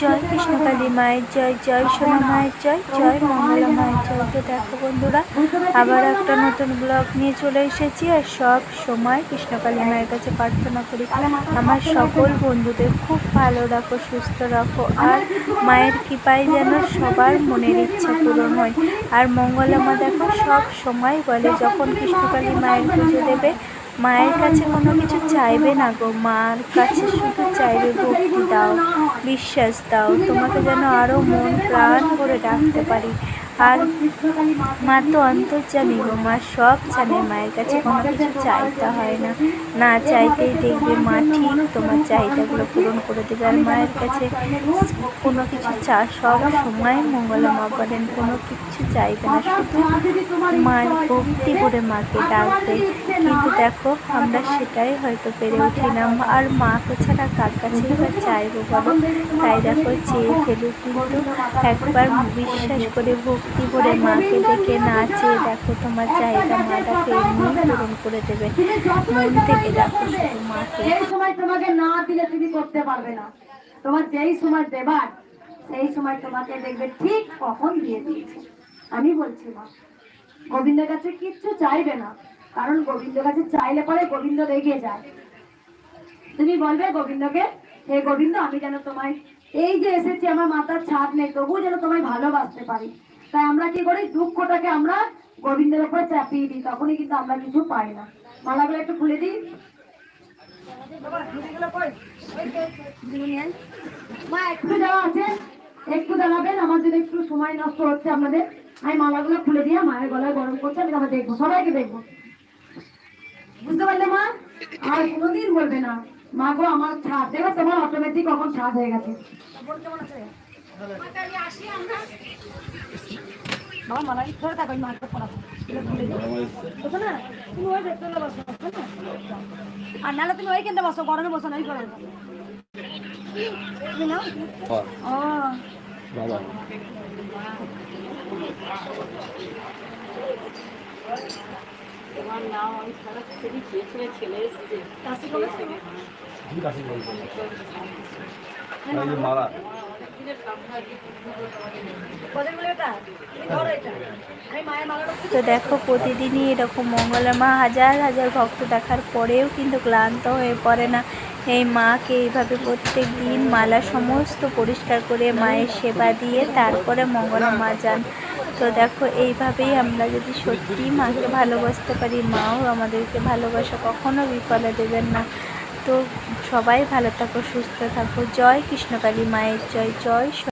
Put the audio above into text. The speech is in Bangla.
জয় কৃষ্ণকালী মায়ের জয় জয় সোনা মায়ের জয় জয় মঙ্গলা মায়ের জয়। তো দেখো বন্ধুরা, আবার একটা নতুন ব্লগ নিয়ে চলে এসেছি আর সব সময় কৃষ্ণকালী মায়ের কাছে প্রার্থনা করি। আমার সকল বন্ধুদের খুব ভালো রাখো, সুস্থ রাখো আর মায়ের কৃপায় যেন সবার মনের ইচ্ছা পূরণ হয়। আর মঙ্গলা মা দেখো সব সময় বলে, যখন কৃষ্ণকালী মায়ের পুজো দেবে মায়ের কাছে কোনো কিছু চাইবে না গো, মার কাছে শুধু চাইবে ভক্তি দাও, বিশ্বাস দাও। তোমাকে যেন আরও মন প্রাণ করে ডাকতে পারি। আর মা তো অন্তর্জামী গো, মা সব জানে, মায়ের কাছে কোনো কিছু চাইতে হয় না। না চাইতেই দেখবে মা ঠিক তোমার চাহিদাগুলো পূরণ করে দেবে। আর মায়ের কাছে কোনো কিছু চা, সব সময় মঙ্গলা মা বলেন, কোনো কিছু চাইবে না। শুধু মায়ের ভক্তি করে মাকে ডাকবে। কিন্তু দেখো, আমরা সেটাই হয়তো পেরে উঠি না আর মাকে ছাড়া কার কাছে এবার চাইব বলো? তাই দেখো, চেয়ে ফেলি কিন্তু একবার বিশ্বাস করে ভক্তি করে মাকে ডেকে না চেয়ে দেখো তোমার চাহিদা মা তাকে এমনি পূরণ করে দেবে। মন থেকে দেখো শুধু মাকে। সময় তোমাকে না দিলে তুমি করতে পারবে না। তোমার যেই সময় দেবার সেই সময় তোমাকে দেখবে ঠিক কখন দিয়ে দিয়েছে। আমি বলছি মা গোবিন্দের কাছে কিচ্ছু চাইবে না। কারণ গোবিন্দ কাছে চাইলে পরে গোবিন্দ রেগে যায়। তুমি বলবে গোবিন্দকে হে গোবিন্দ আমি যেন তোমায় এই যে এসেছি আমার মাথার ছাদ নেই তবুও যেন তোমায় ভালোবাসতে পারি। তাই আমরা কি করি? দুঃখটাকে আমরা গোবিন্দের উপরে চাপিয়ে দিই, তখনই কিন্তু আমরা কিছু পাই না। মালাগুলো একটু খুলে দিই। একটু দাঁড়াবেন, আমার যদি একটু সময় নষ্ট হচ্ছে আপনাদের। আমি মালাগুলো খুলে দিয়ে মায়ের গলায় গরম করছে, আমি তারপর দেখব, সবাইকে দেখব। বুঝতে পারলে মা? আর কোনোদিন বলবে না, মা গো, আমার ছাদ, দেখো তোমার অটোমেটিক কখন ছাদ হয়ে গেছে? বাবা মালা ধরে থাকো আমি মাকে পড়াবো এগুলো খুলে দিই। বুঝছ না তুমি ওই দেখতে বসো? আর নাহলে গরমে বসো না ওই করে তুমি নাও। ও। বাবা। কাশি কমেছে? আমি কাশি বলব এই যে মালা কদের বলে এটা তো দেখো, প্রতিদিনই এরকম মঙ্গলা মা হাজার হাজার ভক্ত দেখার পরেও কিন্তু ক্লান্ত হয়ে পড়ে না। এই মাকে এইভাবে প্রত্যেক দিন মালা সমস্ত পরিষ্কার করে মায়ের সেবা দিয়ে তারপরে মঙ্গলা মা যান। তো দেখো, এইভাবেই আমরা যদি সত্যি মাকে ভালোবাসতে পারি, মাও আমাদেরকে ভালোবাসা কখনো বিফলে দেবেন না। তো সবাই ভালো থাকো সুস্থ থাকো। জয় কৃষ্ণকালী মায়ের জয় জয়